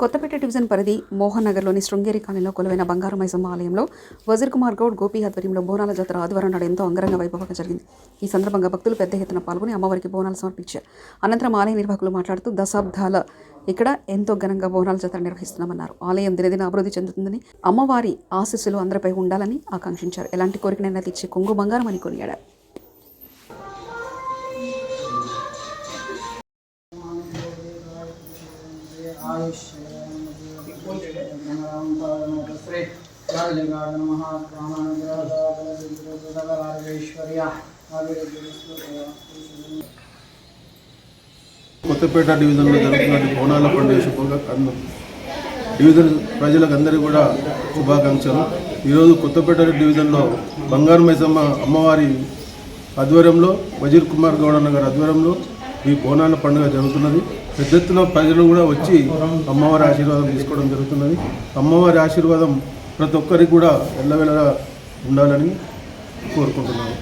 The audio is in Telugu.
కొత్తపేట డివిజన్ పరిధి మోహన్ నగర్లోని శృంగేరి కాలనీలో కొలువైన బంగారు మైసమ్మ ఆలయంలో వజీర్ కుమార్ గౌడ్ గోపి ఆధ్వర్యంలో బోనాల జాతర ఆదివారం నాడు ఎంతో అంగరంగ వైభవంగా జరిగింది. ఈ సందర్భంగా భక్తులు పెద్ద ఎత్తున పాల్గొని అమ్మవారికి బోనాలు సమర్పించారు. అనంతరం ఆలయ నిర్వాహకులు మాట్లాడుతూ దశాబ్దాల ఇక్కడ ఎంతో ఘనంగా బోనాల జాతర నిర్వహిస్తున్నామన్నారు. ఆలయం దినదిన అభివృద్ధి చెందుతుందని అమ్మవారి ఆశీస్సులు అందరిపై ఉండాలని ఆకాంక్షించారు. ఎలాంటి కోరికనైనా తెచ్చి కొంగు బంగారం అని కొనియాడారు. కొత్తపేట డివిజన్లో జరుగుతున్న బోనాల పండుగ శుభంగా డివిజన్ ప్రజలకు అందరికీ కూడా శుభాకాంక్షలు. ఈరోజు కొత్తపేట డివిజన్లో బంగారు మైసమ్మ అమ్మవారి ఆధ్వర్యంలో వజీర్ కుమార్ గౌడన్న గారి ఆధ్వర్యంలో ఈ బోనాల పండుగ జరుగుతున్నది. పెద్ద ఎత్తున ప్రజలు కూడా వచ్చి అమ్మవారి ఆశీర్వాదం తీసుకోవడం జరుగుతున్నది. అమ్మవారి ఆశీర్వాదం ప్రతి ఒక్కరికి కూడా ఎల్లవెల్లగా ఉండాలని కోరుకుంటున్నాను.